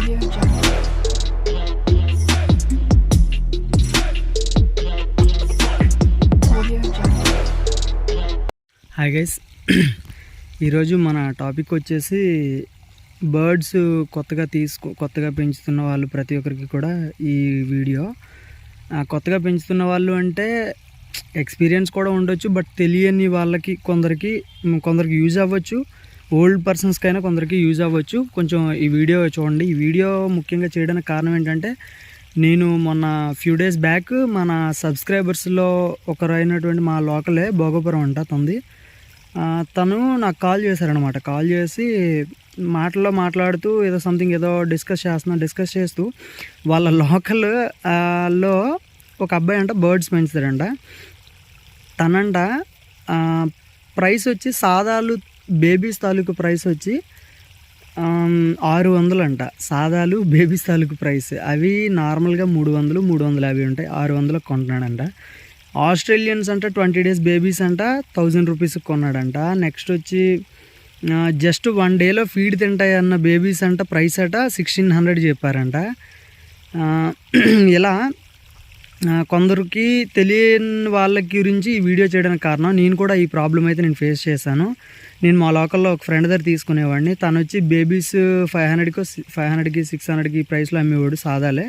Hi guys ఈరోజు మన topic వచ్చేసి బర్డ్స్ కొత్తగా తీసుకో కొత్తగా పెంచుతున్న వాళ్ళు ప్రతి ఒక్కరికి కూడా ఈ వీడియో కొత్తగా పెంచుతున్న వాళ్ళు అంటే ఎక్స్పీరియన్స్ కూడా ఉండొచ్చు బట్ తెలియని వాళ్ళకి కొందరికి కొందరికి యూజ్ అవ్వచ్చు. ఓల్డ్ పర్సన్స్కి అయినా కొందరికి యూజ్ అవ్వచ్చు. కొంచెం ఈ వీడియో చూడండి. ఈ వీడియో ముఖ్యంగా చేయడానికి కారణం ఏంటంటే నేను మొన్న ఫ్యూ డేస్ బ్యాక్ మన సబ్స్క్రైబర్స్లో ఒకరు అయినటువంటి మా లోకలే భోగపురం అంట తంది. తను నాకు కాల్ చేశారనమాట కాల్ చేసి మాటల్లో మాట్లాడుతూ ఏదో సంథింగ్ ఏదో డిస్కస్ చేస్తున్నా డిస్కస్ చేస్తూ వాళ్ళ లోకల్లో ఒక అబ్బాయి అంట బర్డ్స్ పెంచుతాడంట తనంట ప్రైస్ వచ్చి సాదాలు బేబీస్ తాలూకు ప్రైస్ వచ్చి ఆరు వందలు అంట సాదాలు బేబీస్ తాలూకు ప్రైస్. అవి నార్మల్గా మూడు వందలు మూడు వందలు అవి ఉంటాయి. ఆరు వందలకు కొంటున్నాడంట. ఆస్ట్రేలియన్స్ అంట ట్వంటీ డేస్ బేబీస్ అంట థౌజండ్ రూపీస్కి కొన్నాడంట. నెక్స్ట్ వచ్చి జస్ట్ వన్ డేలో ఫీడ్ తింటాయి అన్న బేబీస్ అంట ప్రైస్ అట సిక్స్టీన్ హండ్రెడ్ చెప్పారంట. ఇలా కొందరికి తెలియని వాళ్ళ గురించి ఈ వీడియో చేయడానికి కారణం నేను కూడా ఈ ప్రాబ్లం అయితే నేను ఫేస్ చేశాను. నేను మా లోకల్లో ఒక ఫ్రెండ్ దగ్గర తీసుకునేవాడిని. తను వచ్చి బేబీస్ ఫైవ్ హండ్రెడ్కి ఫైవ్ హండ్రెడ్కి సిక్స్ హండ్రెడ్కి ప్రైస్లో అమ్మేవాడు సాదాలే.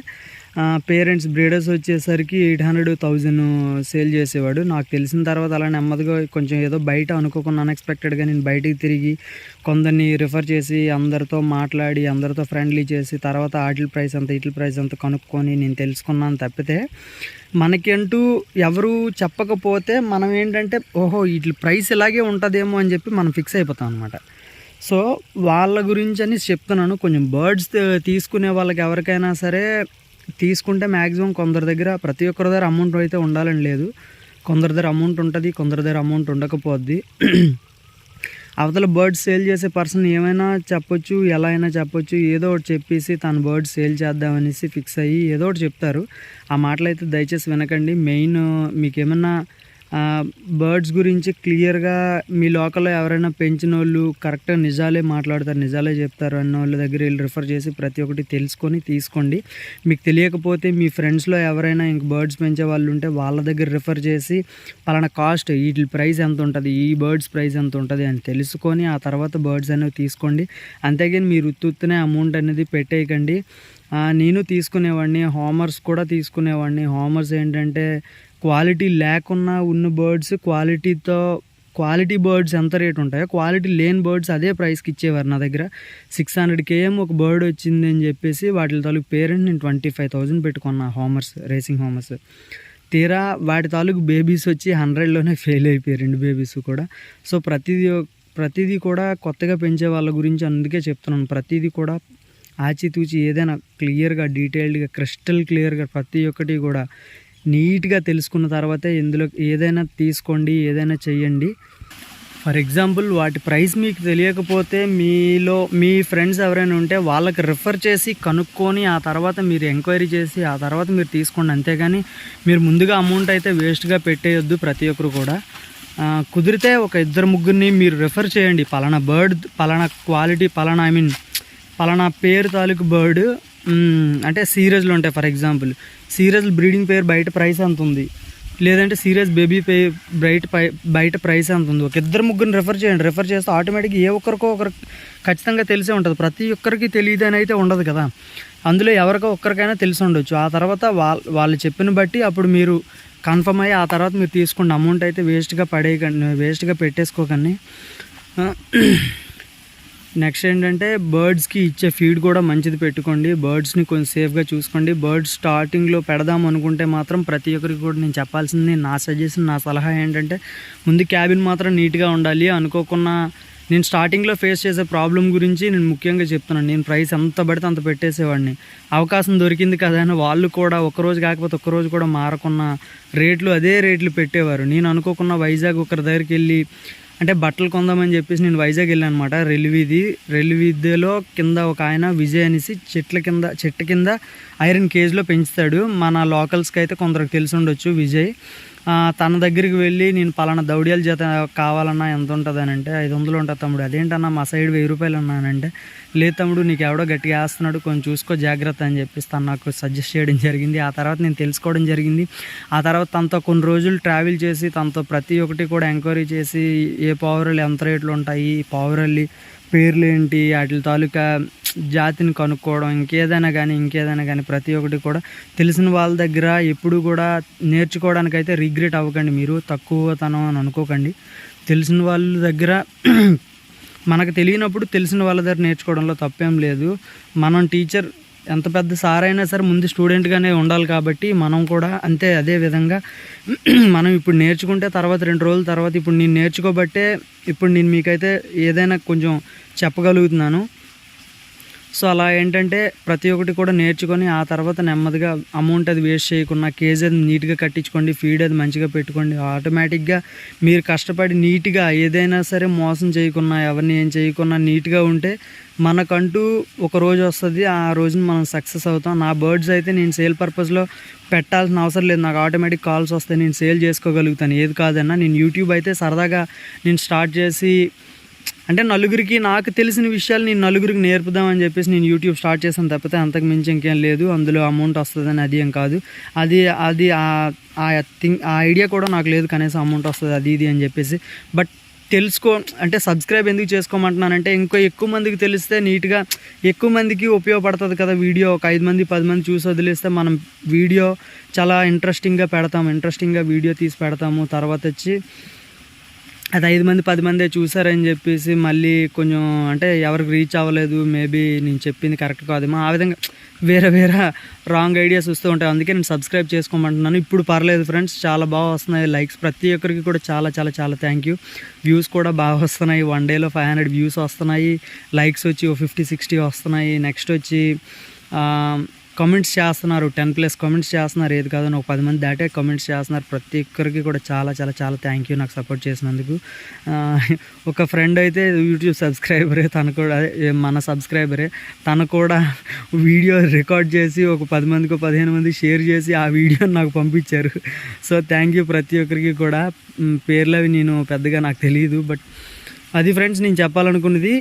పేరెంట్స్ బ్రీడర్స్ వచ్చేసరికి ఎయిట్ హండ్రెడ్ థౌజండ్ సేల్ చేసేవాడు. నాకు తెలిసిన తర్వాత అలా నెమ్మదిగా కొంచెం ఏదో బయట అనుకోకుండా అన్ఎక్స్పెక్టెడ్గా నేను బయటికి తిరిగి కొందరిని రిఫర్ చేసి అందరితో మాట్లాడి అందరితో ఫ్రెండ్లీ చేసి తర్వాత వాటి ప్రైస్ అంత ఇటిల్ ప్రైస్ అంత కనుక్కొని నేను తెలుసుకున్నాను తప్పితే మనకంటూ ఎవరు చెప్పకపోతే మనం ఏంటంటే ఓహో వీటి ప్రైస్ ఇలాగే ఉంటుందేమో అని చెప్పి మనం ఫిక్స్ అయిపోతాం అనమాట సో వాళ్ళ గురించి అని చెప్తున్నాను. కొంచెం బర్డ్స్ తీసుకునే వాళ్ళకి ఎవరికైనా సరే తీసుకుంటే మ్యాక్సిమం కొందరి దగ్గర ప్రతి ఒక్కరి దగ్గర అమౌంట్ అయితే ఉండాలని లేదు. కొందరి దగ్గర అమౌంట్ ఉంటుంది కొందరి దగ్గర అమౌంట్ ఉండకపోద్ది. అవతల బర్డ్స్ సేల్ చేసే పర్సన్ ఏమైనా చెప్పొచ్చు ఎలా అయినా చెప్పొచ్చు ఏదో ఒకటి చెప్పేసి తన బర్డ్స్ సేల్ చేద్దామనేసి ఫిక్స్ అయ్యి ఏదో ఒకటి చెప్తారు. ఆ మాటలు అయితే దయచేసి వినకండి. మెయిన్ మీకు ఏమన్నా బర్డ్స్ గురించి క్లియర్గా మీ లోకల్లో ఎవరైనా పెంచిన వాళ్ళు కరెక్ట్గా నిజాలే మాట్లాడతారు నిజాలే చెప్తారు అన్న వాళ్ళ దగ్గర వీళ్ళు రిఫర్ చేసి ప్రతి ఒక్కటి తెలుసుకొని తీసుకోండి. మీకు తెలియకపోతే మీ ఫ్రెండ్స్లో ఎవరైనా ఇంక బర్డ్స్ పెంచే వాళ్ళు ఉంటే వాళ్ళ దగ్గర రిఫర్ చేసి పలానా కాస్ట్ వీటి ప్రైస్ ఎంత ఉంటుంది ఈ బర్డ్స్ ప్రైస్ ఎంత ఉంటుంది అని తెలుసుకొని ఆ తర్వాత బర్డ్స్ అనేవి తీసుకోండి. అంతేగాని మీరు ఉత్తునే అమౌంట్ అనేది పెట్టేయకండి. నేను తీసుకునేవాడిని హోమర్స్ కూడా తీసుకునేవాడిని. హోమర్స్ ఏంటంటే క్వాలిటీ లేకున్నా ఉన్న బర్డ్స్ క్వాలిటీతో క్వాలిటీ బర్డ్స్ ఎంత రేట్ ఉంటాయో క్వాలిటీ లేని బర్డ్స్ అదే ప్రైస్కి ఇచ్చేవారు నా దగ్గర. సిక్స్ హండ్రెడ్ కేఎం ఒక బర్డ్ వచ్చింది అని చెప్పేసి వాటి తాలూకు పేరెంట్ నేను ట్వంటీ ఫైవ్ థౌజండ్ పెట్టుకున్నా హోమర్స్ రేసింగ్ హోమర్స్. తీరా వాటి తాలూకు బేబీస్ వచ్చి హండ్రెడ్లోనే ఫెయిల్ అయిపోయాయి రెండు బేబీస్ కూడా. సో ప్రతిదీ ప్రతిదీ కూడా కొత్తగా పెంచే వాళ్ళ గురించి అందుకే చెప్తున్నాను. ప్రతిదీ కూడా ఆచితూచి ఏదైనా క్లియర్గా డీటెయిల్డ్గా క్రిస్టల్ క్లియర్గా ప్రతి ఒక్కటి కూడా నీట్గా తెలుసుకున్న తర్వాతే ఇందులో ఏదైనా తీసుకోండి ఏదైనా చేయండి ఫర్ ఎగ్జాంపుల్ వాటి ప్రైస్ మీకు తెలియకపోతే మీలో మీ ఫ్రెండ్స్ ఎవరైనా ఉంటే వాళ్ళకి రిఫర్ చేసి కనుక్కొని ఆ తర్వాత మీరు ఎంక్వైరీ చేసి ఆ తర్వాత మీరు తీసుకోండి. అంతేగాని మీరు ముందుగా అమౌంట్ అయితే వేస్ట్గా పెట్టేయొద్దు ప్రతి ఒక్కరు కూడా. కుదిరితే ఒక ఇద్దరు ముగ్గురిని మీరు రిఫర్ చేయండి. పలానా బర్డ్ పలానా క్వాలిటీ పలానా ఐ మీన్ పలానా పేరు తాలూకు బర్డ్ అంటే సీరియస్లు ఉంటాయి ఫర్ ఎగ్జాంపుల్. సీరియస్ బ్రీడింగ్ పేరు బయట ప్రైస్ ఎంత ఉంది. లేదంటే సీరియస్ బేబీ పే బయట బయట ప్రైస్ ఎంత ఉంది. ఒక ఇద్దరు ముగ్గురిని రెఫర్ చేయండి. రెఫర్ చేస్తే ఆటోమేటిక్గా ఏ ఒక్కరికో ఒకరు ఖచ్చితంగా తెలిసే ఉంటుంది. ప్రతి ఒక్కరికి తెలియదు అని అయితే ఉండదు కదా. అందులో ఎవరికో ఒక్కరికైనా తెలిసి ఉండొచ్చు. ఆ తర్వాత వాళ్ళ వాళ్ళు చెప్పిన బట్టి అప్పుడు మీరు కన్ఫర్మ్ అయ్యి ఆ తర్వాత మీరు తీసుకోండి. అమౌంట్ అయితే వేస్ట్గా పడేయకండి వేస్ట్గా పెట్టేసుకోకండి. నెక్స్ట్ ఏంటంటే బర్డ్స్కి ఇచ్చే ఫీడ్ కూడా మంచిది పెట్టుకోండి. బర్డ్స్ని కొంచెం సేఫ్గా చూసుకోండి. బర్డ్స్ స్టార్టింగ్లో పెడదాం అనుకుంటే మాత్రం ప్రతి ఒక్కరికి కూడా నేను చెప్పాల్సింది నా సజెషన్ నా సలహా ఏంటంటే ముందు క్యాబిన్ మాత్రం నీట్గా ఉండాలి. అనుకోకుండా నేను స్టార్టింగ్లో ఫేస్ చేసే ప్రాబ్లం గురించి నేను ముఖ్యంగా చెప్తున్నాను. నేను ప్రైస్ ఎంత పడితే అంత పెట్టేసేవాడిని. అవకాశం దొరికింది కదా అని వాళ్ళు కూడా ఒక్కరోజు కాకపోతే ఒక్కరోజు కూడా మారకున్న రేట్లు అదే రేట్లు పెట్టేవారు. నేను అనుకోకుండా వైజాగ్ ఒకరి దగ్గరికి వెళ్ళి అంటే బట్టలు కొందామని చెప్పేసి నేను వైజాగ్ వెళ్ళాను అనమాట రెల్వీది రెల్వీదిలో కింద ఒక ఆయన విజయ్ అనేసి చెట్ల కింద చెట్టు కింద ఐరన్ కేజ్లో పెంచుతాడు. మన లోకల్స్కి అయితే కొందరికి తెలిసి ఉండొచ్చు విజయ్. తన దగ్గరికి వెళ్ళి నేను పలానా దౌడియాల జత కావాలన్నా ఎంత ఉంటుంది అని అంటే ఐదు వందలు ఉంటుంది తమ్ముడు. అదేంటన్నా మా సైడ్ వెయ్యి రూపాయలు అన్నానంటే లేదు తమ్ముడు నీకు ఎవడో గట్టిగా వేస్తున్నాడు కొంచెం చూసుకో జాగ్రత్త అని చెప్పేసి తను నాకు సజెస్ట్ చేయడం జరిగింది. ఆ తర్వాత నేను తెలుసుకోవడం జరిగింది. ఆ తర్వాత తనతో కొన్ని రోజులు ట్రావెల్ చేసి తనతో ప్రతి ఒక్కటి కూడా ఎంక్వైరీ చేసి ఏ పావురాలు ఎంత రేట్లు ఉంటాయి పావురల్లి పేర్లు ఏంటి వాటి తాలూకా జాతిని కనుక్కోవడం ఇంకేదైనా కానీ ఇంకేదైనా కానీ ప్రతి ఒక్కటి కూడా తెలిసిన వాళ్ళ దగ్గర ఎప్పుడు కూడా నేర్చుకోవడానికైతే రిగ్రెట్ అవ్వకండి మీరు. తక్కువతనం అని అనుకోకండి. తెలిసిన వాళ్ళ దగ్గర మనకు తెలియనప్పుడు తెలిసిన వాళ్ళ దగ్గర నేర్చుకోవడంలో తప్పేం లేదు. మనం టీచర్ ఎంత పెద్ద సార్ అయినా సరే ముందు స్టూడెంట్గానే ఉండాలి కాబట్టి మనం కూడా అంతే అదే విధంగా మనం ఇప్పుడు నేర్చుకుంటే తర్వాత రెండు రోజుల తర్వాత ఇప్పుడు నేను నేర్చుకోబట్టే ఇప్పుడు నేను మీకైతే ఏదైనా కొంచెం చెప్పగలుగుతున్నాను. సో అలా ఏంటంటే ప్రతి ఒక్కటి కూడా నేర్చుకొని ఆ తర్వాత నెమ్మదిగా అమౌంట్ అది వేస్ట్ చేయకుండా కేజీ అది నీట్గా కట్టించుకోండి ఫీడ్ అది మంచిగా పెట్టుకోండి ఆటోమేటిక్గా మీరు కష్టపడి నీట్గా ఏదైనా సరే మోసం చేయకుండా ఎవరిని ఏం చేయకుండా నీట్గా ఉంటే మనకంటూ ఒక రోజు వస్తుంది ఆ రోజున మనం సక్సెస్ అవుతాం. నా బర్డ్స్ అయితే నేను సేల్ పర్పస్లో పెట్టాల్సిన అవసరం లేదు. నాకు ఆటోమేటిక్ కాల్స్ వస్తాయి నేను సేల్ చేసుకోగలుగుతాను. ఏది కాదన్నా నేను యూట్యూబ్ అయితే సరదాగా నేను స్టార్ట్ చేసి అంటే నలుగురికి నాకు తెలిసిన విషయాలు నేను నలుగురికి నేర్పుదామని చెప్పేసి నేను యూట్యూబ్ స్టార్ట్ చేశాను తప్పితే అంతకు మించి ఇంకేం లేదు. అందులో అమౌంట్ వస్తుందని అది ఏం కాదు. అది అది ఆ- ఆ థింగ్ ఆ ఐడియా కూడా నాకు లేదు కనీసం అమౌంట్ వస్తుంది అది ఇది అని చెప్పేసి. బట్ తెలుసుకో అంటే సబ్స్క్రైబ్ ఎందుకు చేసుకోమంటున్నానంటే ఇంకో ఎక్కువ మందికి తెలిస్తే నీట్గా ఎక్కువ మందికి ఉపయోగపడుతుంది కదా వీడియో ఒక ఐదు మంది పది మంది చూసి వదిలేస్తే మనం వీడియో చాలా ఇంట్రెస్టింగ్గా పెడతాము. ఇంట్రెస్టింగ్గా వీడియో తీసి పెడతాము. తర్వాత వచ్చి అది ఐదు మంది పది మందే చూసారని చెప్పేసి మళ్ళీ కొంచెం అంటే ఎవరికి రీచ్ అవ్వలేదు. మేబీ నేను చెప్పింది కరెక్ట్ కాదేమో ఆ విధంగా వేరే వేరే రాంగ్ ఐడియాస్ వస్తూ ఉంటాయి. అందుకే నేను సబ్స్క్రైబ్ చేసుకోమంటున్నాను. ఇప్పుడు పర్లేదు ఫ్రెండ్స్ చాలా బాగా వస్తున్నాయి లైక్స్ ప్రతి ఒక్కరికి కూడా చాలా చాలా చాలా థ్యాంక్ యూ వ్యూస్ కూడా బాగా వస్తున్నాయి. వన్ డేలో ఫైవ్ హండ్రెడ్ వ్యూస్ వస్తున్నాయి. లైక్స్ వచ్చి ఓ ఫిఫ్టీ సిక్స్టీ వస్తున్నాయి. నెక్స్ట్ వచ్చి కామెంట్స్ చేస్తున్నారు. టెన్ ప్లస్ కమెంట్స్ చేస్తున్నారు. ఏది కాదని ఒక పది మంది దాటే కమెంట్స్ చేస్తున్నారు. ప్రతి ఒక్కరికి కూడా చాలా చాలా చాలా థ్యాంక్ యూ నాకు సపోర్ట్ చేసినందుకు. ఒక ఫ్రెండ్ అయితే యూట్యూబ్ సబ్స్క్రైబరే తను కూడా మన సబ్స్క్రైబరే తను కూడా వీడియో రికార్డ్ చేసి ఒక పది మందికి పదిహేను మందికి షేర్ చేసి ఆ వీడియోని నాకు పంపించారు. సో థ్యాంక్ యూ ప్రతి ఒక్కరికి కూడా. పేర్లు అవి నేను పెద్దగా నాకు తెలియదు బట్ అది ఫ్రెండ్స్ నేను చెప్పాలనుకున్నది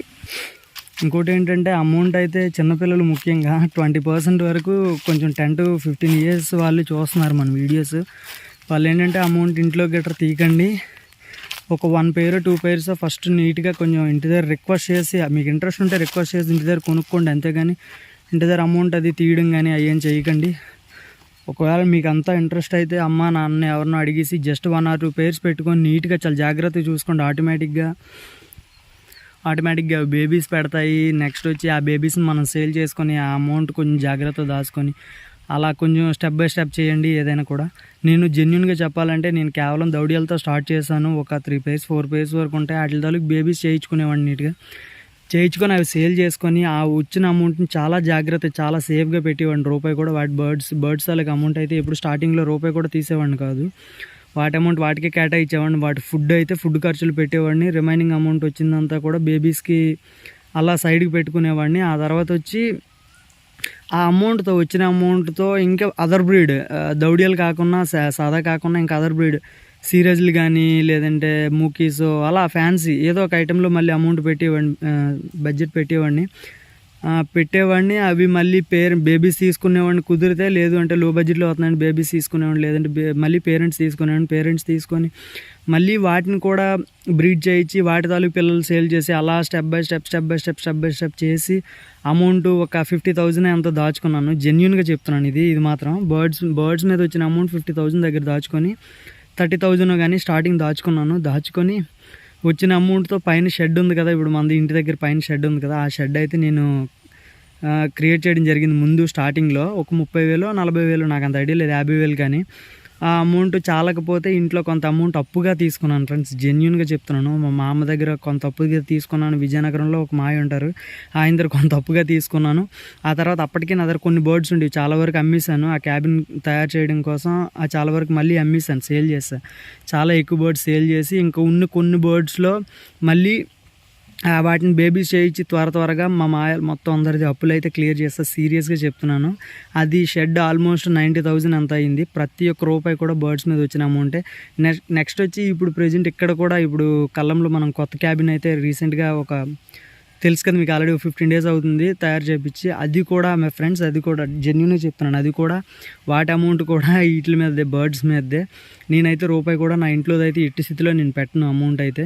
ఇంకోటి ఏంటంటే అమౌంట్ అయితే చిన్నపిల్లలు ముఖ్యంగా ట్వంటీ పర్సెంట్ వరకు కొంచెం టెన్ టు ఫిఫ్టీన్ ఇయర్స్ వాళ్ళు చూస్తున్నారు మన వీడియోస్ వాళ్ళు ఏంటంటే అమౌంట్ ఇంట్లో గట్రా తీయకండి. ఒక one pair two pairs first నీట్గా కొంచెం ఇంటి దగ్గర రిక్వెస్ట్ చేసి మీకు ఇంట్రెస్ట్ ఉంటే రిక్వెస్ట్ చేసి ఇంటి దగ్గర కొనుక్కోండి అంతేగాని ఇంటి దగ్గర అమౌంట్ అది తీయడం కానీ అయ్యేం చేయకండి. ఒకవేళ మీకు అంతా ఇంట్రెస్ట్ అయితే అమ్మ నాన్న ఎవరినో అడిగేసి just one or two pairs పెట్టుకొని నీట్గా చాలా జాగ్రత్తగా చూసుకోండి ఆటోమేటిక్గా ఆటోమేటిక్గా బేబీస్ పెడతాయి. నెక్స్ట్ వచ్చి ఆ బేబీస్ని మనం సేల్ చేసుకొని ఆ అమౌంట్ కొంచెం జాగ్రత్త దాచుకొని అలా కొంచెం స్టెప్ బై స్టెప్ చేయండి ఏదైనా కూడా. నేను జెన్యున్గా చెప్పాలంటే నేను కేవలం దౌడియాలతో స్టార్ట్ చేశాను. ఒక త్రీ పేస్ ఫోర్ పేజ్ వరకు ఉంటాయి. వాటి తాలూకు బేబీస్ చేయించుకునేవాడిని నీట్గా. చేయించుకొని అవి సేల్ చేసుకొని ఆ వచ్చిన అమౌంట్ని చాలా జాగ్రత్త చాలా సేఫ్గా పెట్టేవాడిని. రూపాయి కూడా వాటి బర్డ్స్ బర్డ్స్ వాళ్ళకి అమౌంట్ అయితే ఇప్పుడు స్టార్టింగ్లో రూపాయి కూడా తీసేవాడిని కాదు. వాటి అమౌంట్ వాటికే కేటాయించేవాడిని. వాటి ఫుడ్ అయితే ఫుడ్ ఖర్చులు పెట్టేవాడిని. రిమైనింగ్ అమౌంట్ వచ్చిందంతా కూడా బేబీస్కి అలా సైడ్కి పెట్టుకునేవాడిని. ఆ తర్వాత వచ్చి ఆ అమౌంట్తో వచ్చిన అమౌంట్తో ఇంకా అదర్ బ్రీడ్ దౌడియాలు కాకుండా సా- సాదా కాకుండా ఇంకా అదర్ బ్రీడ్ సీరియస్లు కానీ లేదంటే మూకీస్ అలా ఫ్యాన్సీ ఏదో ఒక ఐటెంలో మళ్ళీ అమౌంట్ పెట్టేవాడిని బడ్జెట్ పెట్టేవాడిని. పెట్టేవాడిని. అవి మళ్ళీ పేరెంట్ బేబీస్ తీసుకునేవాడిని కుదిరితే లేదు అంటే లో బడ్జెట్లో అవుతున్నాయని బేబీస్ తీసుకునేవాడిని. లేదంటే మళ్ళీ పేరెంట్స్ తీసుకునేవాడిని. పేరెంట్స్ తీసుకొని మళ్ళీ వాటిని కూడా బ్రీడ్ చేయించి వాటి తాలూకు పిల్లలు సేల్ చేసి అలా step by step step by step step by step చేసి అమౌంట్ ఒక ఫిఫ్టీ థౌజండ్ ఎంతో దాచుకున్నాను. జెన్యున్గా చెప్తున్నాను ఇది ఇది మాత్రం. బర్డ్స్ బర్డ్స్ మీద వచ్చిన అమౌంట్ ఫిఫ్టీ థౌజండ్ దగ్గర దాచుకొని థర్టీ థౌజండ్ కానీ స్టార్టింగ్ దాచుకున్నాను. దాచుకొని వచ్చిన అమౌంట్తో పైన షెడ్ ఉంది కదా ఇప్పుడు మనది ఇంటి దగ్గర పైన షెడ్ ఉంది కదా ఆ షెడ్ అయితే నేను క్రియేట్ చేయడం జరిగింది ముందు స్టార్టింగ్లో ఒక ముప్పై వేలు నలభై వేలు నాకు అంత ఐడియా లేదు యాభై వేలు కానీ. ఆ అమౌంట్ చాలకపోతే ఇంట్లో కొంత అమౌంట్ అప్పుగా తీసుకున్నాను ఫ్రెండ్స్. జెన్యున్గా చెప్తున్నాను. మా మామ దగ్గర కొంత అప్పుగా తీసుకున్నాను. విజయనగరంలో ఒక మాయ ఉంటారు. ఆయన దగ్గర కొంత అప్పుగా తీసుకున్నాను. ఆ తర్వాత అప్పటికే నా దగ్గర కొన్ని బర్డ్స్ ఉండేవి. చాలా వరకు అమ్మేశాను. ఆ క్యాబిన్ తయారు చేయడం కోసం ఆ చాలా వరకు మళ్ళీ అమ్మేశాను. సేల్ చేశాను చాలా ఎక్కువ బర్డ్స్ సేల్ చేసి ఇంకా ఉన్న కొన్ని బర్డ్స్లో మళ్ళీ వాటిని బేబీస్ చేయించి త్వర త్వరగా మా మాయ మొత్తం అందరిది అప్పులు అయితే క్లియర్ చేస్తా సీరియస్గా చెప్తున్నాను. అది షెడ్ ఆల్మోస్ట్ నైంటీ థౌజండ్ అంత అయింది. ప్రతి ఒక్క రూపాయి కూడా బర్డ్స్ మీద వచ్చిన అమౌంటే. నెక్స్ట్ నెక్స్ట్ వచ్చి ఇప్పుడు ప్రజెంట్ ఇక్కడ కూడా ఇప్పుడు కళ్ళంలో మనం కొత్త క్యాబిన్ అయితే రీసెంట్గా ఒక తెలుసు కదా మీకు ఆల్రెడీ ఫిఫ్టీన్ డేస్ అవుతుంది తయారు చేయించి అది కూడా మా ఫ్రెండ్స్ అది కూడా జెన్యున్గా చెప్తున్నాను. అది కూడా వాటి అమౌంట్ కూడా వీటి మీదే బర్డ్స్ మీదే. నేనైతే రూపాయి కూడా నా ఇంట్లో అయితే ఇట్టి స్థితిలో నేను పెట్టను అమౌంట్ అయితే.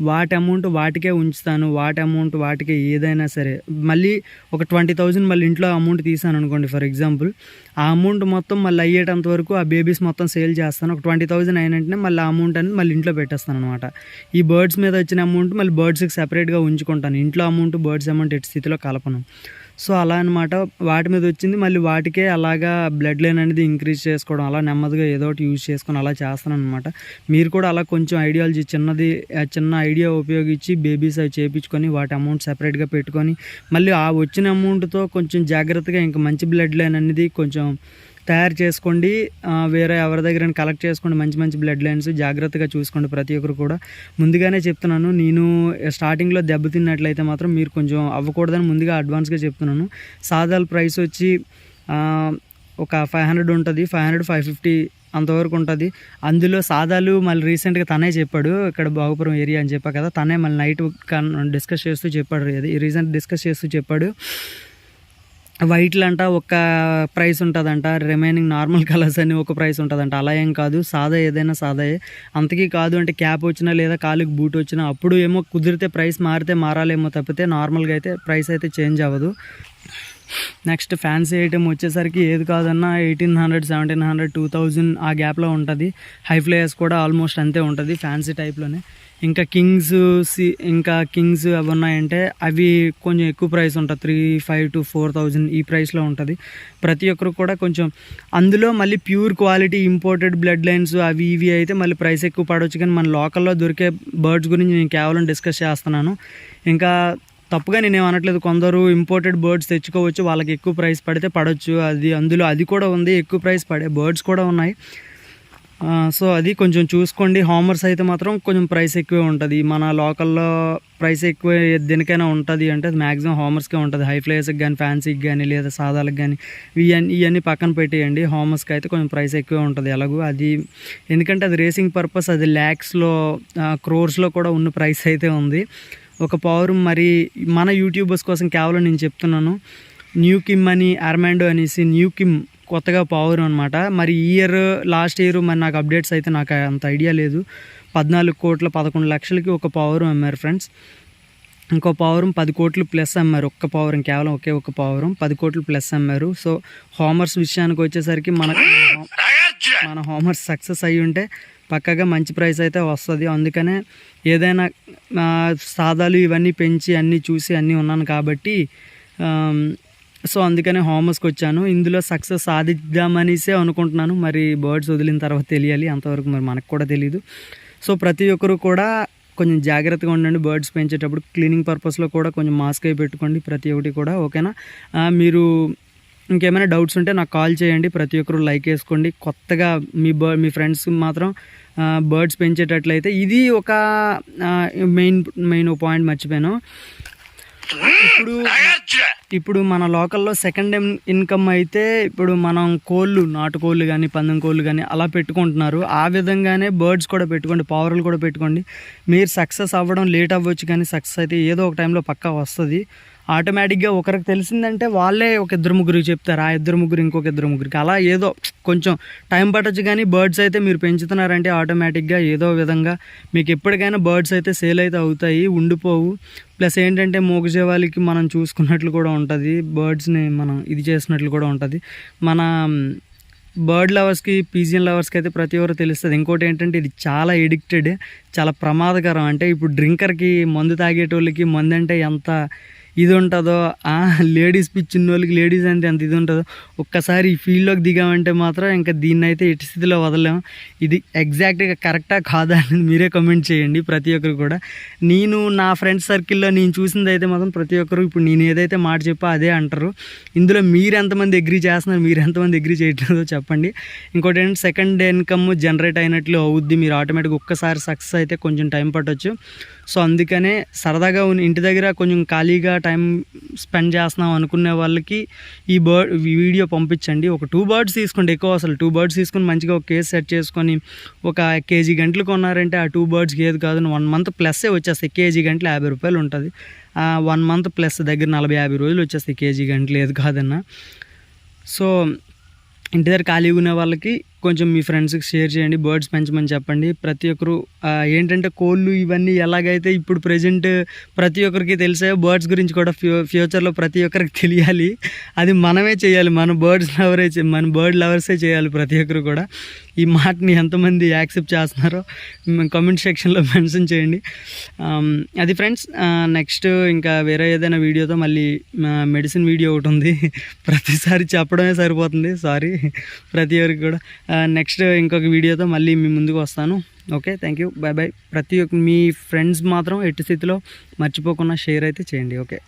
వాటి అమౌంట్ వాటికే ఉంచుతాను వాటి అమౌంట్ వాటికే ఏదైనా సరే. మళ్ళీ ఒక ట్వంటీ థౌజండ్ మళ్ళీ ఇంట్లో అమౌంట్ తీసాను అనుకోండి ఫర్ ఎగ్జాంపుల్. ఆ అమౌంట్ మొత్తం మళ్ళీ అయ్యేటంత వరకు ఆ బేబీస్ మొత్తం సేల్ చేస్తాను. ఒక ట్వంటీ థౌజండ్ అయినంటనే మళ్ళీ ఆ అమౌంట్ అనేది మళ్ళీ ఇంట్లో పెట్టేస్తాను అనమాట. ఈ బర్డ్స్ మీద వచ్చిన అమౌంట్ మళ్ళీ బర్డ్స్కి సెపరేట్గా ఉంచుకుంటాను. ఇంట్లో అమౌంట్ బర్డ్స్ అమౌంట్ ఎట్టి స్థితిలో కలపను. సో అలా అనమాట వాటి మీద వచ్చింది. మళ్ళీ వాటికే అలాగా బ్లడ్ లైన్ అనేది ఇంక్రీజ్ చేసుకోవడం అలా నెమ్మదిగా ఏదో ఒకటి యూజ్ చేసుకొని అలా చేస్తాను అనమాట మీరు కూడా అలా కొంచెం ఐడియాలజీ చిన్నది చిన్న ఐడియా ఉపయోగించి బేబీస్ అవి చేయించుకొని వాటి అమౌంట్ సెపరేట్గా పెట్టుకొని మళ్ళీ ఆ వచ్చిన అమౌంట్తో కొంచెం జాగ్రత్తగా ఇంకా మంచి బ్లడ్ లైన్ అనేది కొంచెం తయారు చేసుకోండి. వేరే ఎవరి దగ్గర కలెక్ట్ చేసుకోండి. మంచి మంచి బ్లడ్ లైన్స్ జాగ్రత్తగా చూసుకోండి ప్రతి ఒక్కరు కూడా. ముందుగానే చెప్తున్నాను నేను స్టార్టింగ్లో దెబ్బతిన్నట్లయితే మాత్రం మీరు కొంచెం అవ్వకూడదని ముందుగా అడ్వాన్స్గా చెప్తున్నాను. సాదాల ప్రైస్ వచ్చి ఒక ఫైవ్ హండ్రెడ్ ఉంటుంది. ఫైవ్ హండ్రెడ్ ఫైవ్ ఫిఫ్టీ అంతవరకు ఉంటుంది. అందులో సాదాలు మళ్ళీ రీసెంట్గా తనే చెప్పాడు ఇక్కడ బాగుపురం ఏరియా అని చెప్పా కదా తనే మళ్ళీ నైట్ డిస్కస్ చేస్తూ చెప్పాడు. ఇది రీసెంట్ డిస్కస్ చేస్తూ చెప్పాడు. వైట్లు అంట ఒక ప్రైస్ ఉంటుందంట. రిమైనింగ్ నార్మల్ కలర్స్ అని ఒక ప్రైస్ ఉంటుందంట. అలా ఏం కాదు. సాదా ఏదైనా సాదాయే అంతకీ కాదు అంటే క్యాప్ వచ్చినా లేదా కాలుకి బూట్ వచ్చినా అప్పుడు ఏమో కుదిరితే ప్రైస్ మారితే మారాలేమో తప్పితే నార్మల్గా అయితే ప్రైస్ అయితే చేంజ్ అవ్వదు. నెక్స్ట్ ఫ్యాన్సీ ఐటమ్ వచ్చేసరికి ఏది కాదన్నా eighteen hundred seventeen hundred two thousand ఆ గ్యాప్లో ఉంటుంది. హై ఫ్లేయర్స్ కూడా ఆల్మోస్ట్ అంతే ఉంటుంది ఫ్యాన్సీ టైప్లోనే. ఇంకా కింగ్స్ సి ఇంకా కింగ్స్ అవి ఉన్నాయంటే అవి కొంచెం ఎక్కువ ప్రైస్ ఉంటుంది. Three five to four thousand ఈ ప్రైస్లో ఉంటుంది. ప్రతి ఒక్కరు కూడా కొంచెం అందులో మళ్ళీ pure quality imported blood lines అవి ఇవి అయితే మళ్ళీ ప్రైస్ ఎక్కువ పడవచ్చు కానీ మన లోకల్లో దొరికే బర్డ్స్ గురించి నేను కేవలం డిస్కస్ చేస్తున్నాను. ఇంకా తప్పుగా నేను ఏమనట్లేదు కొందరు ఇంపోర్టెడ్ బర్డ్స్ తెచ్చుకోవచ్చు. వాళ్ళకి ఎక్కువ ప్రైస్ పడితే పడవచ్చు అది అందులో అది కూడా ఉంది. ఎక్కువ ప్రైస్ పడే బర్డ్స్ కూడా ఉన్నాయి. సో అది కొంచెం చూసుకోండి. హామర్స్ అయితే మాత్రం కొంచెం ప్రైస్ ఎక్కువే ఉంటుంది. మన లోకల్లో ప్రైస్ ఎక్కువ దేనికైనా ఉంటుంది అంటే అది మ్యాక్సిమం హామర్స్కే ఉంటుంది. హై ఫ్లేయర్స్కి కానీ ఫ్యాన్సీకి కానీ లేదా సాదాలకు కానీ ఇవన్నీ ఇవన్నీ పక్కన పెట్టేయండి. హామర్స్కి అయితే కొంచెం ప్రైస్ ఎక్కువే ఉంటుంది ఎలాగో. అది ఎందుకంటే అది రేసింగ్ పర్పస్ అది ల్యాక్స్లో క్రోర్స్లో కూడా ఉన్న ప్రైస్ అయితే ఉంది. ఒక పవర్ మరి మన యూట్యూబర్స్ కోసం కేవలం నేను చెప్తున్నాను. న్యూ కిమ్ అని అర్మాండో అనేసి న్యూ కిమ్ కొత్తగా పావురు అనమాట మరి ఈ ఇయర్ లాస్ట్ ఇయర్ మరి నాకు అప్డేట్స్ అయితే నాకు అంత ఐడియా లేదు. పద్నాలుగు కోట్ల పదకొండు లక్షలకి ఒక పావురం అమ్మారు ఫ్రెండ్స్ ఇంకో పావురం పది కోట్లు ప్లస్ అమ్మారు. ఒక్క పావురం కేవలం ఒకే ఒక్క పావురం పది కోట్లు ప్లస్ అమ్మారు. సో హోమర్స్ విషయానికి వచ్చేసరికి మన మన హోమర్స్ సక్సెస్ అయ్యి ఉంటే పక్కగా మంచి ప్రైస్ అయితే వస్తుంది. అందుకనే ఏదైనా సాదాలు ఇవన్నీ పెంచి అన్నీ చూసి అన్నీ ఉన్నాను కాబట్టి సో అందుకనే హోమర్స్కి వచ్చాను. ఇందులో సక్సెస్ సాధిద్దామనేసే అనుకుంటున్నాను. మరి బర్డ్స్ వదిలిన తర్వాత తెలియాలి. అంతవరకు మరి మనకు కూడా తెలియదు సో ప్రతి ఒక్కరు కూడా కొంచెం జాగ్రత్తగా ఉండండి. బర్డ్స్ పెంచేటప్పుడు క్లీనింగ్ పర్పస్లో కూడా కొంచెం మాస్క్ అయి పెట్టుకోండి. ప్రతి ఒక్కటి కూడా ఓకేనా? మీరు ఇంకేమైనా డౌట్స్ ఉంటే నాకు కాల్ చేయండి. ప్రతి ఒక్కరు లైక్ వేసుకోండి. కొత్తగా మీ బర్డ్ మీ ఫ్రెండ్స్ మాత్రం బర్డ్స్ పెంచేటట్లయితే ఇది ఒక మెయిన్ మెయిన్ పాయింట్ మర్చిపోయాను. ఇప్పుడు ఇప్పుడు మన లోకల్లో సెకండ్ ఇన్కమ్ అయితే ఇప్పుడు మనం కోళ్ళు నాటుకోళ్ళు కానీ పందెం కోళ్ళు కానీ అలా పెట్టుకుంటున్నారు. ఆ విధంగానే బర్డ్స్ కూడా పెట్టుకోండి పావురలు కూడా పెట్టుకోండి. మీరు సక్సెస్ అవ్వడం లేట్ అవ్వచ్చు కానీ సక్సెస్ అయితే ఏదో ఒక టైంలో పక్కా వస్తుంది. ఆటోమేటిక్గా ఒకరికి తెలిసిందంటే వాళ్ళే ఒక ఇద్దరు ముగ్గురికి చెప్తారు ఆ ఇద్దరు ముగ్గురు ఇంకొక ఇద్దరు ముగ్గురికి. అలా ఏదో కొంచెం టైం పట్టచ్చు కానీ బర్డ్స్ అయితే మీరు పెంచుతున్నారంటే ఆటోమేటిక్గా ఏదో విధంగా మీకు ఎప్పటికైనా బర్డ్స్ అయితే సేల్ అయితే అవుతాయి ఉండిపోవు. ప్లస్ ఏంటంటే మూగజీవాలకి మనం చూసుకున్నట్లు కూడా ఉంటుంది బర్డ్స్ని మనం ఇది చేసినట్లు కూడా ఉంటుంది. మన బర్డ్ లవర్స్కి పీజియన్ లవర్స్కి అయితే ప్రతి ఒక్కరు తెలుస్తుంది. ఇంకోటి ఏంటంటే ఇది చాలా ఎడిక్టెడ్ చాలా ప్రమాదకరం. అంటే ఇప్పుడు డ్రింకర్కి మందు తాగేటోళ్ళకి మందు అంటే ఎంత ఇది ఉంటుందో లేడీస్ పిచ్చి వాళ్ళకి లేడీస్ అంటే ఎంత ఇది ఉంటుందో ఒక్కసారి ఈ ఫీల్డ్లోకి దిగామంటే మాత్రం ఇంకా దీన్ని అయితే ఎట్టి స్థితిలో వదలలేము. ఇది ఎగ్జాక్ట్గా కరెక్టా కాదా అని మీరే కమెంట్ చేయండి ప్రతి ఒక్కరు కూడా. నేను నా ఫ్రెండ్స్ సర్కిల్లో నేను చూసింది అయితే మాత్రం ప్రతి ఒక్కరు ఇప్పుడు నేను ఏదైతే మాట చెప్పా అదే అంటారు. ఇందులో మీరు ఎంతమంది అగ్రీ చేస్తున్నారు మీరు ఎంతమంది అగ్రీ చేయట్లేదో చెప్పండి. ఇంకోటి ఏంటంటే సెకండ్ ఇన్కమ్ జనరేట్ అయినట్లు అవుద్ది. మీరు ఆటోమేటిక్గా ఒక్కసారి సక్సెస్ అయితే కొంచెం టైం పట్టొచ్చు. సో అందుకనే సరదాగా ఇంటి దగ్గర కొంచెం ఖాళీగా టైం స్పెండ్ చేస్తున్నాం అనుకునే వాళ్ళకి ఈ బర్డ్ ఈ వీడియో పంపించండి. ఒక టూ బర్డ్స్ తీసుకోండి. ఎక్కువ అసలు టూ బర్డ్స్ తీసుకొని మంచిగా ఒక కేసు సెట్ చేసుకొని ఒక కేజీ గంటలు కొన్నారంటే ఆ టూ బర్డ్స్కి ఏది కాదు. వన్ మంత్ ప్లస్సే వచ్చేస్తాయి. కేజీ గంటలు యాభై రూపాయలు ఉంటుంది. వన్ మంత్ ప్లస్ దగ్గర నలభై యాభై రోజులు వచ్చేస్తాయి కేజీ గంటలు ఏది కాదన్నా. సో ఇంటి దగ్గర ఖాళీగా ఉన్న వాళ్ళకి కొంచెం మీ ఫ్రెండ్స్కి షేర్ చేయండి బర్డ్స్ పెంచమని చెప్పండి. ప్రతి ఒక్కరు ఏంటంటే కోళ్ళు ఇవన్నీ ఎలాగైతే ఇప్పుడు ప్రజెంట్ ప్రతి ఒక్కరికి తెలిసాయో బర్డ్స్ గురించి కూడా ఫ్యూ ఫ్యూచర్లో ప్రతి ఒక్కరికి తెలియాలి. అది మనమే చేయాలి. మన బర్డ్స్ లవరే మన బర్డ్ లవర్సే చేయాలి ప్రతి ఒక్కరు కూడా. ఈ మాటని ఎంతమంది యాక్సెప్ట్ చేస్తున్నారో కామెంట్ సెక్షన్లో మెన్షన్ చేయండి. అది ఫ్రెండ్స్ నెక్స్ట్ ఇంకా వేరే ఏదైనా వీడియోతో మళ్ళీ మెడిసిన్ వీడియో ఒకటి ఉంది. ప్రతిసారి చెప్పడమే సరిపోతుంది. సారీ ప్రతి ఒక్కరికి కూడా. నెక్స్ట్ ఇంకొక వీడియోతో మళ్ళీ మీ ముందుకు వస్తాను. Okay thank you bye bye ప్రతి ఒక్క మీ ఫ్రెండ్స్ మాత్రం ఎట్టి స్థితిలో మర్చిపోకుండా షేర్ అయితే చేయండి. ఓకే